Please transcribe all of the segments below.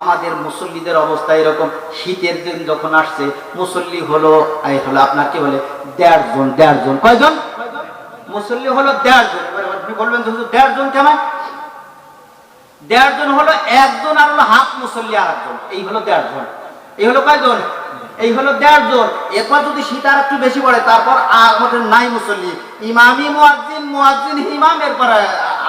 আমাদের মুসল্লিদের অবস্থা এরকম। শীতের দিন যখন আসছে, মুসল্লি হলো, এই হলো আপনার কি বলে, দেড় জন দেড় জন। কয়জন? মুসল্লি হলো দেড় জন। আপনি বলবেন দেড় জন কেমন? দেড় জন হলো একজন আর হলো হাফ মুসল্লি আর একজন। এই হলো দেড় জন। এই হলো কয়জন? এই হলো দেড় জন। এরপর যদি শীত আর একটু বেশি পড়ে, তারপর আর আমাদের নাই মুসল্লি। ইমামি মুয়াজ্জিন মুয়াজ্জিন ইমাম এরপর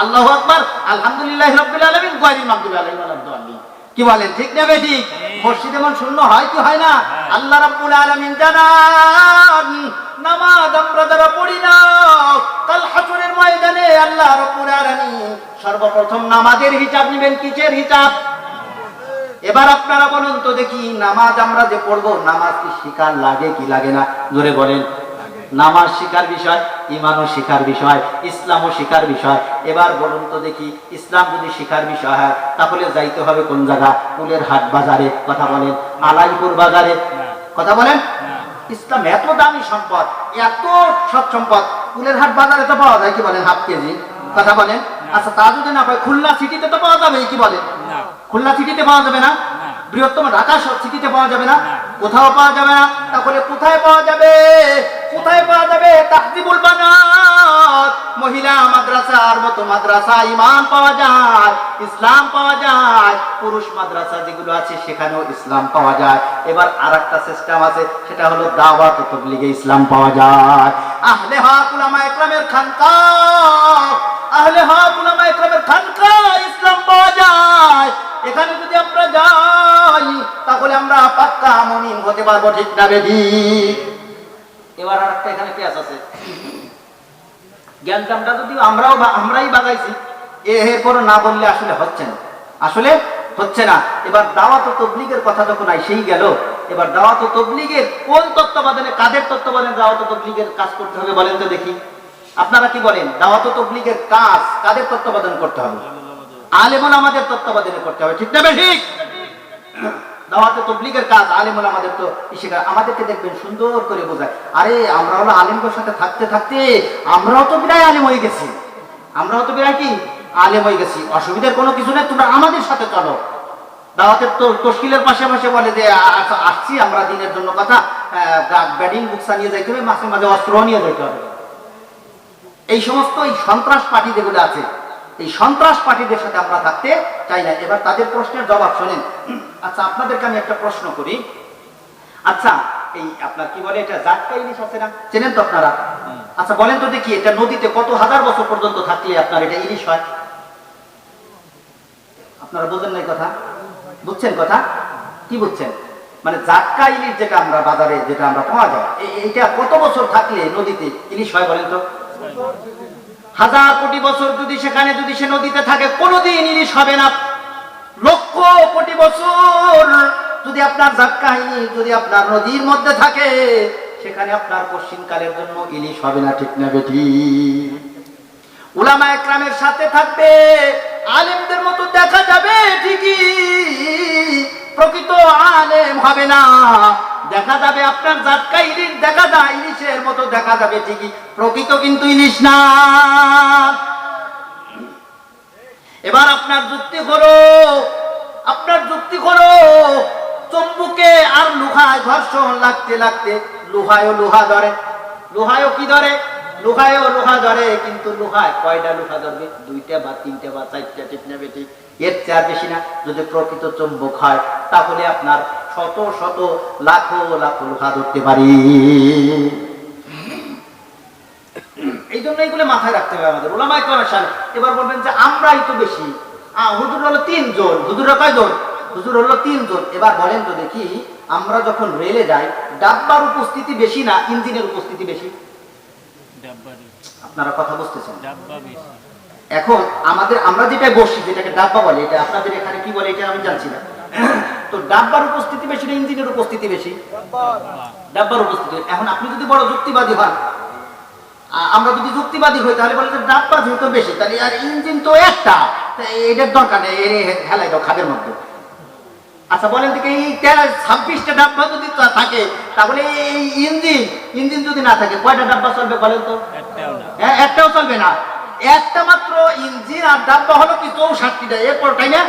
আল্লাহু আকবার, আলহামদুলিল্লাহ রাব্বিল আলামিন আলাইহিম ওয়া লাদ্দাল্লিন কি বলেন ঠিক না বেটি মসজিদ এমন শূন্য হয় কি হয় না? আল্লাহ রাব্বুল আলামিন জানান নামাজ আমরা যারা পড়ি না কাল হাসরের ময়দানে আল্লাহ রাব্বুল আলামিন সর্বপ্রথম নামাজের হিসাব নেবেন কিসের হিসাব? এবার আপনারা বলুন তো দেখি নামাজ আমরা যে পড়ব নামাজ কি শিকার লাগে কি লাগে না? জোরে বলেন। নামাজ শিকার বিষয় ইমানও শিকার বিষয় ইসলামও শিকার বিষয়। এবার বলুন তো দেখি ইসলাম যদি শিকার বিষয় হয় তাহলে যাইতে হবে কোন জায়গা? কুলের হাট বাজারে কথা বলেন। আলাইপুর বাজারে কথা বলেন? ইসলাম এত দামি সম্পদ এত সৎ সম্পদ কুলের হাট বাজারে তো পাওয়া যায় কি বলেন হাফ কেজি? কথা বলেন? আচ্ছা তা যদি না পায় খুলনা সিটিতে তো পাওয়া যাবে কি বলেন? খুলনা সিটিতে পাওয়া যাবে না। বৃহত্তম ঢাকা সিটিতে পাওয়া যাবে না কোথাও পাওয়া যাবে না। তাহলে কোথায় পাওয়া যাবে? কোথায় পাওয়া যাবে? তাহজিবুল বানাত। মহিলা মাদ্রাসার মতো মাদ্রাসা ইমান পাওয়া যায় ইসলাম পাওয়া যায় পুরুষ মাদ্রাসা যেগুলো আছে সেখানেও ইসলাম পাওয়া যায়। এবার আর একটা সিস্টেম আছে সেটা হলো দাওয়াত তবলিগে ইসলাম পাওয়া যায়। আহলে হক উলামা ইকরামের খানকা। পাক্কা মুমিন হতে পারব ঠিক না বেদি এবার আর একটা এখানে পেঁয়াজ আছে। যদি আমরাও আমরাই বাগাইছি এরপর না বললে আসলে হচ্ছে না। আসলে হচ্ছে না। এবার দাওয়াত তবলিগের কথা যখন সেই গেল, এবার দাওয়াত তবলিগের কোন তত্ত্বাবধানে, কাদের তত্ত্বাবধানে দাওয়াত তবলিগের কাজ করতে হবে বলেন তো দেখি। আপনারা কি বলেন, দাওয়াত তবলিগের কাজ কাদের তত্ত্বাবধান করতে হবে? আলেমন আমাদের তত্ত্বাবধানে করতে হবে, ঠিক না বে ঠিক দাওয়াতে তবলিগের কাজ, আলেমুল আমাদের তো ইসেকা আমাদেরকে দেখবেন সুন্দর করে বোঝায়। আরে, আমরা হলো আলেমদের সাথে থাকতে থাকতে আমরাও তো বিরায় আলেম হয়ে গেছি। আমরাও তো বিরায় কি? আলেম হয়ে গেছি। অসুবিধার কোনো কিছু নেই, তোমরা আমাদের সাথে চলো। দাওয়াতের তো তশকিলের পাশে পাশে বলে যে, আ- আ- আসছি, আমরা দিনের জন্য কথা ব্যাটিং বুকসা নিয়ে যাইতে হবে, মাঝে মাঝে অস্ত্র নিয়ে যাইতে হবে। এই সমস্ত এই সন্ত্রাস পার্টি যেগুলো আছে। এই সন্ত্রাস পার্টিদের সাথে আমরা থাকতে চাই না। এবার তাদের প্রশ্নের জবাব শোনেন। আচ্ছা আপনাদেরকে আমি একটা প্রশ্ন করি। আচ্ছা এই আপনার কি বলে এটা জাটকা ইলিশ আছে না? চেনেন তো আপনারা? আচ্ছা বলেন তো দেখি এটা নদীতে কত হাজার বছর পর্যন্ত থাকলে আপনার এটা ইলিশ হয়? আপনারা বোঝেন নাই কথা? বুঝছেন কথা? কি বুঝছেন? মানে জাটকা ইলিশ যেটা আমরা বাজারে যেটা আমরা পাওয়া যায় এইটা কত বছর থাকলে নদীতে ইলিশ হয় বলেন তো? হাজার কোটি বছর যদি সেখানে যদি সে নদীতে থাকে, কোনোদিন ইলিশ হবে না। লক্ষ কোটি বছর যদি আপনার জাক্কা যদি আপনার নদীর মধ্যে থাকে, সেখানে আপনার পশ্চিমকালের জন্য ইলিশ হবে না, ঠিক না বেটি উলামা একরামের সাথে থাকবে, আলেমদের মতো দেখা যাবে ঠিকই, প্রকৃত আলেম হবে না। দেখা যাবে আপনার জাটকা ইলিশ দেখা যায় ইলিশের মতো, দেখা যাবে ঠিকই। প্রকৃত কিন্তু ইলিশ না। এবার আপনার যুক্তি হলো আপনার যুক্তি হলো চম্বুকে আর লোহায় ঘর্ষণ লাগতে লাগতে লোহায়ও লোহা ধরে। লোহায়ও কি ধরে? লোহায়ও লোহা ধরে, কিন্তু লোহায় কয়টা লোহা ধরবে? দুইটা বা তিনটা বা চারটা, ঠিক না বেটি? এর চেয়ার বেশি না। যদি প্রকৃত চম্বুক হয়, তাহলে আপনার শত শত লাখো লাখো লোহা ধরতে পারি। এই জন্য এইগুলো মাথায় রাখতে হবে আমাদের। ওলামাই করার সাল এবার বলবেন যে আমরাই তো বেশি। হুজুর হলো তিনজন। হুজুরা কয়জন? হুজুর হলো তিনজন। এবার বলেন তো দেখি আমরা যখন রেলে যাই ডাব্বার উপস্থিতি বেশি না ইঞ্জিনের উপস্থিতি বেশি? আপনারা কথা বুঝতেছেন? এখন আমাদের আমরা যেটা বসি যেটাকে ডাব্বা বলে এটা আপনাদের এখানে কি বলে এটা আমি জানছি না। তো ডাব্বার উপস্থিতি বেশি না ইঞ্জিনের উপস্থিতি বেশি? ডাব্বার উপস্থিতি। এখন আপনি যদি বড় যুক্তিবাদী হন আমরা যদি যুক্তিবাদী হই তাহলে বলে যে ডাব্বা যেহেতু বেশি তাহলে আর ইঞ্জিন তো একটা। এটার দরকার নেই এর হেলাই দাও খাদের মধ্যে। আচ্ছা বলেন দেখি এই ছাব্বিশটা ডাব্বা যদি তা- থাকে তাহলে এই ইঞ্জিন ইঞ্জিন যদি না থাকে কয়টা ডাব্বা চলবে বলেন তো? হ্যাঁ, একটাও চলবে না। একটা মাত্র ইঞ্জিন আর ডাব্বা হলো কি চৌষট্টিটা এরপর তাই না?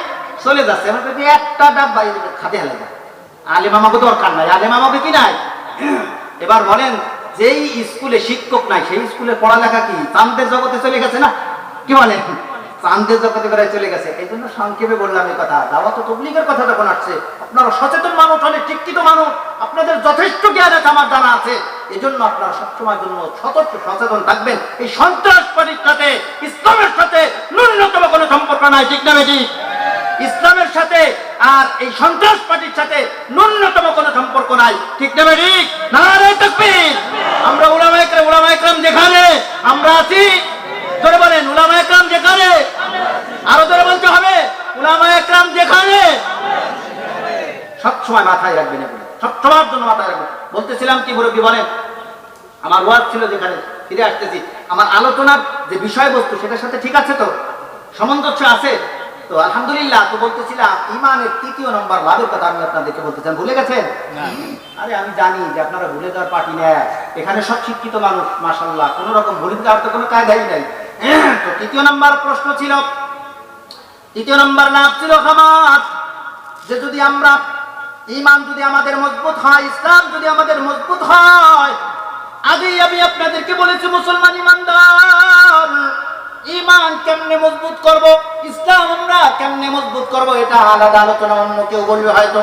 চলে যাচ্ছে। আমার কাছে একটা ডাব্বা খাতে হেলে যায়। আলেম আমাকে দরকার নাই, আলেম আমাকে কি নাই? এবার বলেন, যেই স্কুলে শিক্ষক নাই, সেই স্কুলে পড়ালেখা কি? চান্দের জগতে চলে গেছে না? কি বলেন? চান্দের জগতে বেড়ায় চলে গেছে। এই জন্য সংক্ষেপে বললাম এই কথা। দাওয়াত তবলিগের কথা যখন আসছে, আপনারা সচেতন মানুষ, অনেক শিক্ষিত মানুষ, আপনাদের যথেষ্ট জ্ঞান আছে, আমার জানা আছে। এই জন্য আপনারা সবসময়ের জন্য সতর্ক, সচেতন থাকবেন। এই সন্ত্রাসবাদীর সাথে ইসলামের সাথে ন্যূনতম কোনো সম্পর্ক নাই, ঠিক না বেটি? ইসলামের সাথে আর এই সন্ত্রাস পার্টির সাথে ন্যূনতম কোনো সম্পর্ক নাই। ঠিক না ঠিক? নারে আমরা উলামা একরাম উলামা একরাম যেখানে, আমরা আছি। ধরে বলেন উলামা একরাম যেখানে? আরও ধরে বলতে হবে উলামা একরাম যেখানে? সব সময় মাথায় রাখবেন এগুলো সব সময়ের জন্য মাথায় রাখবেন। বলতেছিলাম কি মুরব্বী বলেন, আমার ওয়াজ ছিল যেখানে, ফিরে আসতেছি। আমার আলোচনার যে বিষয়বস্তু, সেটার সাথে ঠিক আছে তো? সামঞ্জস্য আছে? তো আলহামদুলিল্লাহ তো বলতেছিলাম ইমানের তৃতীয় নম্বর লাভের কথা আমি আপনাদেরকে বলতে চান ভুলে গেছেন? আরে আমি জানি যে আপনারা ভুলে যাওয়ার পার্টি নেয়। এখানে সব শিক্ষিত মানুষ মাসাল্লাহ কোন রকম ভুলে যাওয়ার তো কোনো কায়দাই নাই। তো তৃতীয় নম্বর প্রশ্ন ছিল তৃতীয় নম্বর লাভ ছিল খামাত যে যদি আমরা ইমান যদি আমাদের মজবুত হয় ইসলাম যদি আমাদের মজবুত হয় আগেই আমি আপনাদেরকে বলেছি মুসলমান ইমানদার। ইমান কেমনে মজবুত করব? ইসলাম আমরা কেমনে মজবুত করব? এটা আলাদা আলোচনা, অন্য কেউ বলবে হয়তো।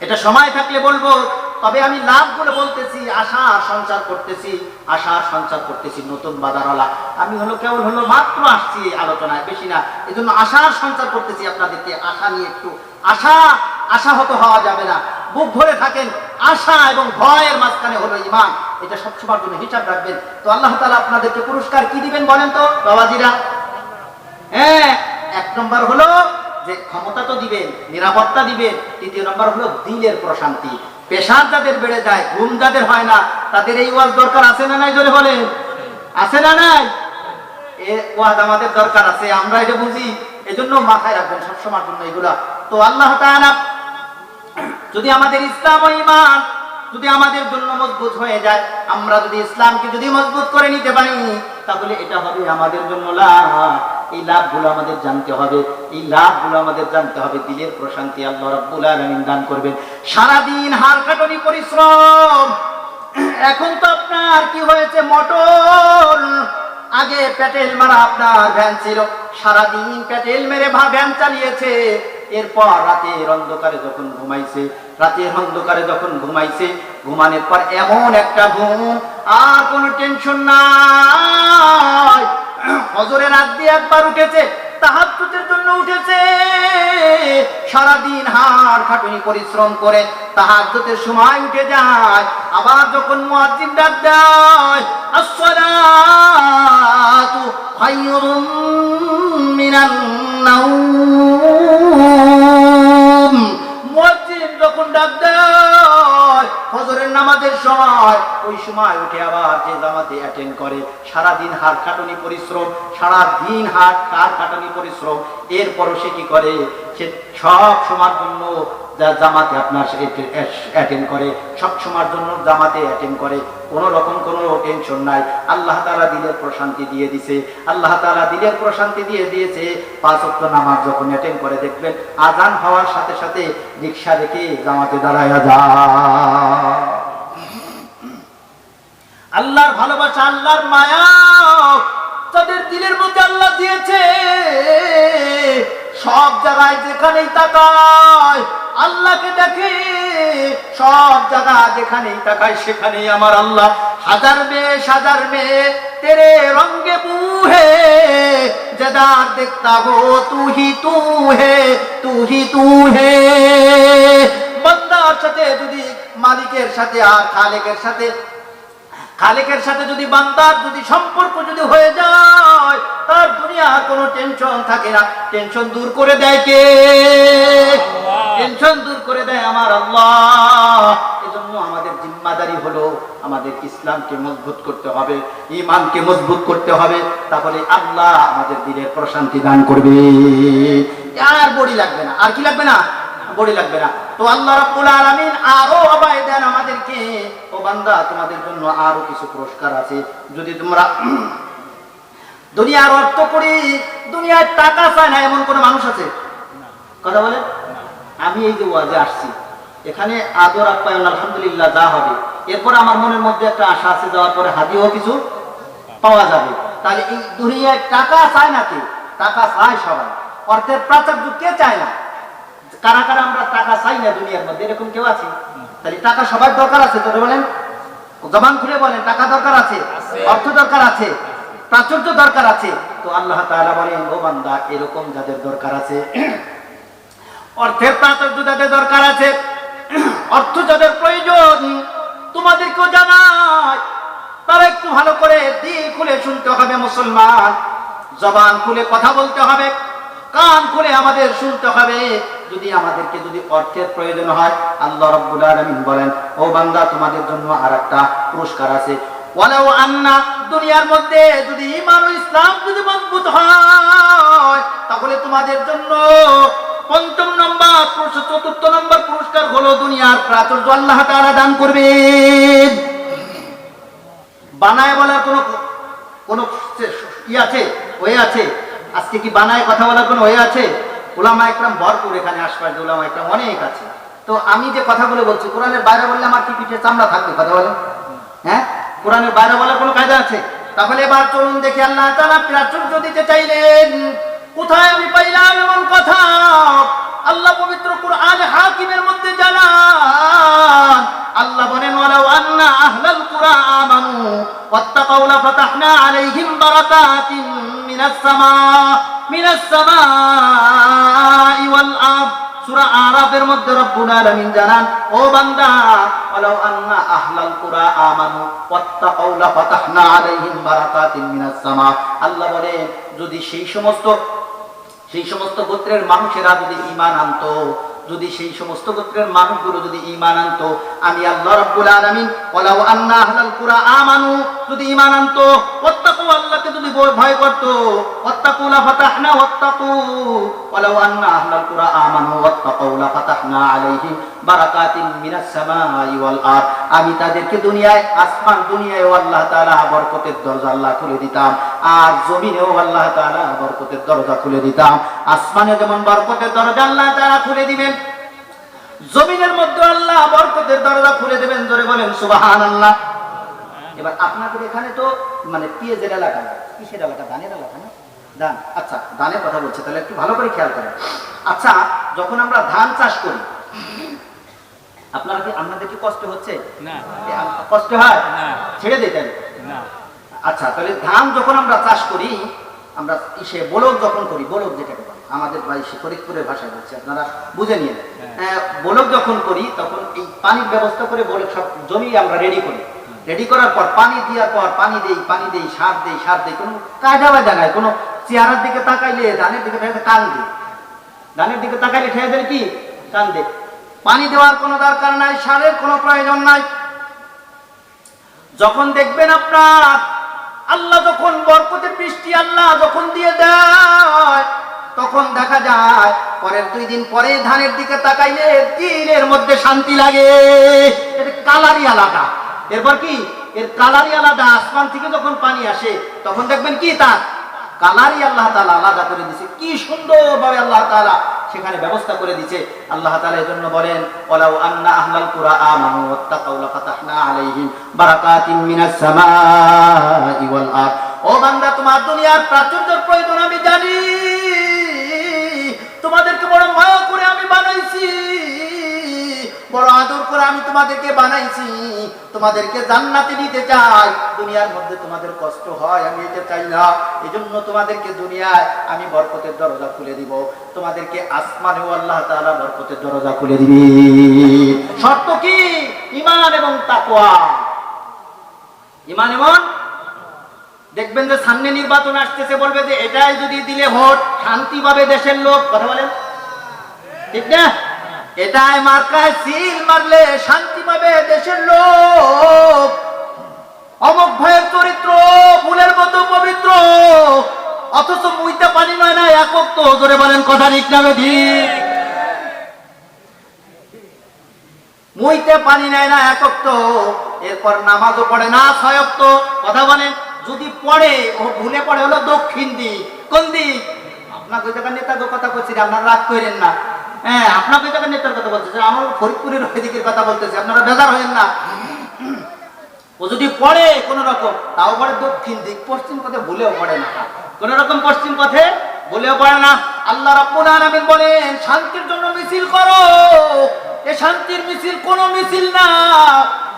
এটা সময় থাকলে বলব, তবে আমি লাভগুলো বলতেছি, আশা সঞ্চার করতেছি, আশা সঞ্চার করতেছি, নতুন বাজারওয়ালা। আমি হলো কেবল হলো মাত্র আসছি আলোচনায়, বেশি না। এই জন্য আশার সঞ্চার করতেছি আপনাদেরকে, আশা নিয়ে একটু আশা, আশাহত হওয়া যাবে না। বুক ভরে থাকেন, আশা এবং ভয়ের মাঝখানে হলো ইমান এটা সবসময়ের জন্য হিসাব রাখবেন। তো আল্লাহ তালা আপনাদেরকে পুরস্কার কি দিবেন বলেন তো? বাবাজিরা। হ্যাঁ এক নম্বর হলো যে ক্ষমতা তো দিবেন, নিরাপত্তা দিবেন। তৃতীয় নম্বর হলো দিলের প্রশান্তি। পেশার যাদের বেড়ে যায়, ঘুম যাদের হয় না, তাদের এই ওয়াজ দরকার আছে না নাই জোরে বলেন? আছে না নাই? এ ওয়াজ আমাদের দরকার আছে, আমরা এটা বুঝি। এজন্য মাথায় রাখবেন সবসময়ের জন্য এগুলা। তো আল্লাহ তাআলা, যদি আমাদের ইসলাম ও ইমান যদি আমাদের জন্য মজবুত হয়ে যায়, আমরা যদি ইসলামকে যদি মজবুত করে নিতে পারি, তাহলে এটা হবে আমাদের জন্য লাভ। এই লাভগুলো আমাদের জানতে হবে। এই লাভগুলো আমাদের জানতে হবে। দিলের প্রশান্তি আল্লাহ রাব্বুল আলামিন দান করবেন। সারাদিন হার কাটনি পরিশ্রম। এখন তো আপনার কি হয়েছে? মোটর। আগে প্যাটেল মারা আপনার ভ্যান ছিল। সারাদিন প্যাটেল মেরে ভা ভ্যান চালিয়েছে। এরপর রাতের অন্ধকারে যখন ঘুমাইছে, রাতের অন্ধকারে যখন ঘুমাইছে, ঘুমানোর পর এমন একটা ঘুম, আর কোনো টেনশন নাই। হজরের রাত দিয়ে একবার উঠেছে, তাহাজ্জুদের জন্য উঠেছে। সারাদিন হাড় খাটুনি, পরিশ্রম করে তাহাজ্জুদের সময় উঠে যায়। আবার যখন মুয়াজ্জিন ডাক দেয়, আসসালাতু খায়রুম মিনান নাওম যখন ডাক দেয়, ফজরের নামাজের সময়, ওই সময় উঠে আবার যে জামাতে অ্যাটেন্ড করে, সারাদিন হার খাটনি পরিশ্রম, সারাদিন হাট কার খাটনি পরিশ্রম। এরপরও সে কি করে? সব সময়ের জন্য জামাতে আপনার অ্যাটেন্ড করে, সব সময়ের জন্য জামাতে অ্যাটেন্ড করে, কোনো রকম কোনো টেনশন নাই। আল্লাহ তাআলা দিলের প্রশান্তি দিয়ে দিছে। আল্লাহ তাআলা দিলের প্রশান্তি দিয়ে দিয়েছে, পাঁচ ওয়াক্ত নামাজ যখন অ্যাটেন্ড করে দেখবেন, আজান হওয়ার সাথে সাথে রিক্সা রেখে জামাতে দাঁড়ায় যা আল্লাহর ভালোবাসা, আল্লাহর মায়া, তাদের দিলের মধ্যে আল্লাহ দিয়েছে। সব জায়গায় যেখানেই তাকায়, আল্লাহকে দেখে সব জায়গা যেখানেই তাকায়, সেখানেই আমার আল্লাহ। হাজার বেশ হাজার মেয়ে, তেরে রঙ্গে বুহে জদার দেখতা হো তু হি তু হে তু হি তু হে বন্দার সাথে যদি, মালিকের সাথে আর খালেকের সাথে খালেকের সাথে যদি বান্দার যদি সম্পর্ক যদি হয়ে যায় কোনো টেনশন থাকে না। টেনশন দূর করে দেয় কে? টেনশন দূর করে দেয় আমার আল্লাহ। এজন্য আমাদের জিম্মাদারি হলো আমাদের ইসলামকে মজবুত করতে হবে ইমানকে মজবুত করতে হবে। তাহলে আল্লাহ আমাদের দিলের প্রশান্তি দান করবে। আর বড়ি লাগবে না। আর কি লাগবে না? বড়ি লাগবে না। তো আল্লাহ রাব্বুল আলামিন আরও অবায় দেন আমাদেরকে। ও বান্দা তোমাদের জন্য আরও কিছু পুরস্কার আছে। যদি তোমরা দুনিয়ার অর্থ করি দুনিয়ার টাকা চায় না এমন কোন মানুষ আছে? কথা বলেন আমি এই যে ওয়াজে আসছি এখানে আদর আপ্যায়ন আলহামদুলিল্লাহ যা হবে এরপর আমার মনের মধ্যে একটা আশা আছে যাওয়ার পরে হাদিও কিছু পাওয়া যাবে। তাহলে এই দুনিয়ায় টাকা চায় না কে? টাকা চায় সবাই। অর্থের প্রাচার্য কে চায় না? কারা কারা আমরা টাকা চাই না দুনিয়ার মধ্যে এরকম কেউ আছে? তাহলে টাকা সবার দরকার আছে তোরে বলেন? জবান খুলে বলেন টাকা দরকার আছে। অর্থ দরকার আছে? প্রাচুর্য দরকার আছে। তো আল্লাহ তাআলা বলেন, ও বান্দা, এরকম যাদের দরকার আছে, অর্থের প্রাচুর্য যাদের দরকার আছে, অর্থ যাদের প্রয়োজন, তোমাদেরকেও জানাই। তারা একটু ভালো করে দিল খুলে শুনতে হবে মুসলমান, জবান খুলে কথা বলতে হবে, কান খুলে আমাদের শুনতে হবে। যদি আমাদেরকে যদি অর্থের প্রয়োজন হয়, আল্লাহ রাব্বুল আলামিন বলেন, ও বান্দা, তোমাদের জন্য আর একটা পুরস্কার আছে। ওয়ালাউ আন্না, দুনিয়ার মধ্যে যদি ঈমান ও ইসলাম যদি মজবুত হয়, তাহলে তোমাদের জন্য পঞ্চম নম্বর চতুর্থ নম্বর পুরস্কার হলো দুনিয়ার প্রাচুর্য আল্লাহ তাআলা দান করবেন। বানায় বলার কোনো কোনো ই আছে? ওয়ে আছে? আজকে কি বানায় কথা বলার কোনো ওয়ে আছে? ওলামা একরাম ভরপুর এখানে আশপাশ ওলামা একরাম অনেক আছে। তো আমি যে কথাগুলো বলছি, কোরআনের বাইরে বললে আমার কি পিঠে চামড়া থাকবে, কথা বলেন। হ্যাঁ? কোরআনের বাইরে বলার কোনো কায়দা আছে? তাহলে এবার চলুন দেখি আল্লাহ তারা প্রাচুর্য দিতে চাইলেন, কোথায় আমি পাইলাম এমন কথা? আল্লাহ পবিত্র কোরআন হাকিমের মধ্যে জানান, আল্লাহ বলেন, ওয়ালাউ আন্না আহলাল কুরা আমানু ওয়াত্তাকাউ লাফাতাহনা আলাইহিম বারাকাতিন মিনাস সামা, মিনাস সামাই ওয়াল আরদ। সূরা আরাফের মধ্যে রব্বুল আলামিন জানান, ও বান্দা, ওয়ালাউ আন্না আহলাল কুরা আমানু, ওয়াত্তাকাউ লাফাতাহনা আলাইহিম বারাকাতিন মিনাস সামা। আল্লাহ বলে যদি সেই সমস্ত সেই সমস্ত গোত্রের মানুষেরা যদি ইমান আনতো যদি সেই সমস্ত গোত্রের মানুষগুলো যদি ইমান আনতো, আমি আল্লাহ আন্না আহলাল কুরা আমানু, যদি ইমান আনতো আল্লাহকে যদি ভয়- করতো ফাতাহনা আন্না আহলাল কুরা আমানু ফাতাহনা আলাইহিম বারাকাতিন মিনাস সামাই ওয়াল আরদ। আমি তাদেরকে দুনিয়ায়, আসমান দুনিয়ায়ও আল্লাহ তাআলা বরকতের দরজা আল্লাহ খুলে দিতাম। আর জমিনেও আল্লাহ তাআলা বরকতের দরজা খুলে দিতাম। আসমানে যেমন বরকতের দরজা আল্লাহ তাআলা খুলে দিবেন জমিনের মধ্যে আল্লাহ বরকতের দরজা খুলে দেবেন জোরে বলেন সুবহানাল্লাহ। এবার আপনাদের এখানে তো মানে পিএজের এলাকা না কিসের এলাকা? ধানের এলাকা না? ধান। আচ্ছা ধানের কথা বলছে তাহলে একটু ভালো করে খেয়াল করেন। আচ্ছা যখন আমরা ধান চাষ করি আপনারা কি আপনাদের কি কষ্ট হচ্ছে? না। কষ্ট হয়? ছেড়ে তাহলে না। আচ্ছা তাহলে ধান যখন আমরা চাষ করি আমরা ইসে বলক যখন করি বলক যেটাকে বলে আমাদের সে ফরিদপুরের ভাষায় বলছি আপনারা বুঝে নিন হ্যাঁ। বলক যখন করি তখন এই পানির ব্যবস্থা করে বলক সব জমি আমরা রেডি করি। রেডি করার পর পানি দেওয়ার পর পানি দেই পানি দেই সার দেই সার দেই কোনো কায়দা বাজা নাই কোনো চেহারার দিকে তাকাইলে ধানের দিকে ঠেয়ে কান দিই। ধানের দিকে তাকাইলে ঠেয়ে দেয় কি? কান দে পানি দেওয়ার কোনো দরকার নাই সারের কোনো প্রয়োজন নাই। যখন দেখবেন আপনার আল্লাহ যখন বরকতের বৃষ্টি আল্লাহ যখন দিয়ে দেয়, তখন দেখা যায় পরের দুই দিন পরে ধানের দিকে তাকাইলে তিলের মধ্যে শান্তি লাগে। এর কালারই আলাদা। এরপর কি? এর কালারই আলাদা। আসমান থেকে যখন পানি আসে, তখন দেখবেন কি তার? কালারই আল্লাহ তালা আলাদা করে দিছে। কি সুন্দরভাবে আল্লাহ তালা সেখানে ব্যবস্থা করে দিছে। আল্লাহ তালা জন্য বলেন, ওয়ালাউ আন্না আহলাল কুরা আমানু ওয়াত্তাকাউ আলাইহিম মিনাস ওয়াল ও বান্দা, তোমার দুনিয়ার প্রাচুর্যের প্রয়োজন আমি জানি। বড় আদর করে আমি তোমাদেরকে বানাইছি। তোমাদেরকে জান্নাতে নিতে চাই। দুনিয়ার মধ্যে তোমাদের কষ্ট হয়, আমি এটা চাই না। এই জন্য তোমাদেরকে দুনিয়ায় আমি বরকতের দরজা খুলে দিব। তোমাদেরকে আসমানেও আল্লাহ তাআলা বরকতের দরজা খুলে দিবি। শর্ত কি? ইমান এবং তাকওয়া। ইমান এবং দেখবেন যে সামনে নির্বাচন আসতেছে, বলবে যে এটাই যদি দিলে ভোট শান্তি পাবে দেশের লোক, কথা বলেন? ঠিক না? এটাই মার্কায় সিল মারলে শান্তি পাবে দেশের লোক। অমক ভয়ের চরিত্র ফুলের মতো পবিত্র। অথচ মুইতে পানি নয় না একক তো জোরে বলেন কথা ঠিক না মুইতে পানি নেয় না একক তো এরপর নামাজও পড়ে না ছয়ক তো কথা বলেন যদি পড়ে, ও ভুলে পড়ে, হলো দক্ষিণ দিক। কোন দিক? জায়গার নেতা কথা করছি আপনার রাগ করেন না। হ্যাঁ আপনাকে যখন নেতার কথা আমার ফরিদপুরের ওইদিকের কথা বলতেছে, আপনারা বেজার হয়েন না। ও যদি পড়ে কোন রকম, তাও পড়ে দক্ষিণ দিক, পশ্চিম পথে ভুলেও পড়ে না। কোন রকম পশ্চিম পথে ভুলেও পড়ে না। আল্লাহ রাব্বুল আলামিন বলেন, শান্তির জন্য মিছিল করো। এ শান্তির মিছিল কোন মিছিল না।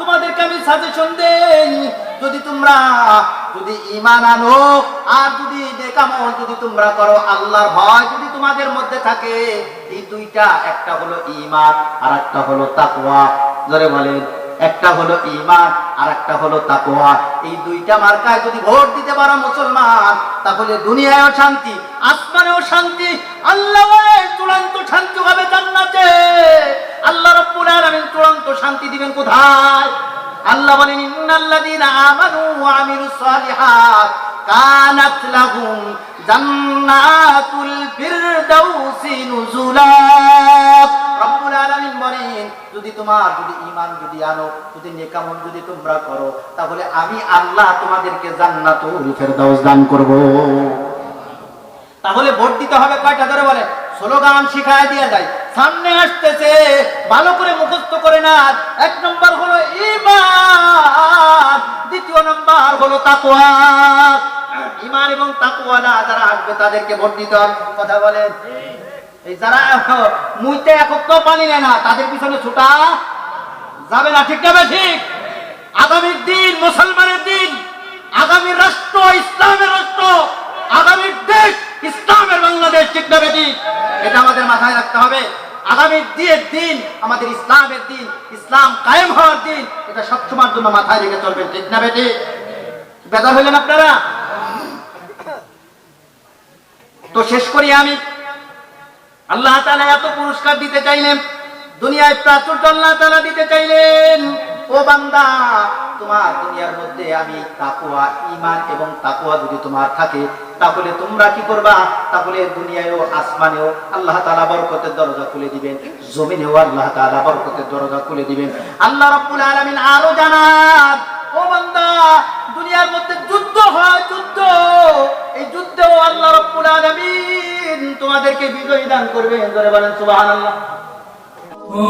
তোমাদেরকে আমি সাজেশন দেই, যদি তোমরা যদি ইমান আনো, আর যদি নেকামল যদি তোমরা করো, আল্লাহর ভয় যদি তোমাদের মধ্যে থাকে, এই দুইটা, একটা হলো ইমান আর একটা হলো তাকওয়া। জোরে বলেন। একটা হলো ইমান আর একটা হলো তাকওয়া। এই দুইটা মার্কায় যদি ভোট দিতে পারো মুসলমান, তাহলে দুনিয়ায়ও শান্তি, আসমানেও শান্তি আল্লাহ চূড়ান্ত শান্তি হবে জান্নাতে। আল্লাহ রাব্বুল আলামিন চূড়ান্ত শান্তি দিবেন কোথায়? আল্লাহ বলেন, ইন্নাল্লাযীনা আমানু ওয়া আমিলুস সালিহাত কানাত লাহুম জান্নাতুল ফিরদাউসি নুজুলা রব্বুল যদি তোমার যদি ঈমান যদি আনো, যদি নেকামল যদি তোমরা করো, তাহলে আমি আল্লাহ তোমাদেরকে জান্নাতুল ফেরদাউস দান করব। তাহলে ভোট দিতে হবে কয়টা? ধরে বলে স্লোগান শিখায় দিয়ে যায়। সামনে আসতেছে, ভালো করে মুখস্থ করে না এক নম্বর হলো ঈমান, দ্বিতীয় নম্বর হলো তাকওয়া। ঈমান এবং তাকওয়ালা যারা আসবে তাদেরকে ভোট দিতে হবে। কথা বলেন? এই যারা, মুইতে একত্র পানি নেয় না, তাদের পিছনে ছুটা যাবে না, ঠিক যাবে ঠিক? আগামীর দিন, মুসলমানের দিন, আগামী রাষ্ট্র, ইসলামের রাষ্ট্র আগামীর দেশ, ইসলামের বাংলাদেশ, ঠিক যাবে ঠিক? এটা আমাদের মাথায় রাখতে হবে। আগামীর দিনের দিন, আমাদের ইসলামের দিন, ইসলাম কায়েম হওয়ার দিন, এটা সবসময়ের জন্য মাথায় রেখে চলবেন, ঠিক না বেটি বেদা হইলেন আপনারা? তো শেষ করি আমি। আল্লাহ তাআলা এত পুরস্কার দিতে চাইলেন, দুনিয়ায় প্রাচুর্য আল্লাহ তাআলা দিতে চাইলেন। ও বান্দা, তোমার দুনিয়ার মধ্যে আমি তাকওয়া, ঈমান এবং তাকওয়া যদি তোমার থাকে, তাহলে তোমরা কি করবা? তাহলে দুনিয়ায়ও, আসমানেও আল্লাহ তাআলা বরকতের দরজা খুলে দিবেন। জমিনেও আল্লাহ তাআলা বরকতের দরজা খুলে দিবেন। আল্লাহ রাব্বুল আলামিন আরও জানান, ও বান্দা, দুনিয়ার মধ্যে যুদ্ধ হয়, যুদ্ধ। এই যুদ্ধেও আল্লাহ রাব্বুল আলামিন তোমাদেরকে বিজয়ী দান করবেন ধরে বলেন সুবাহ ও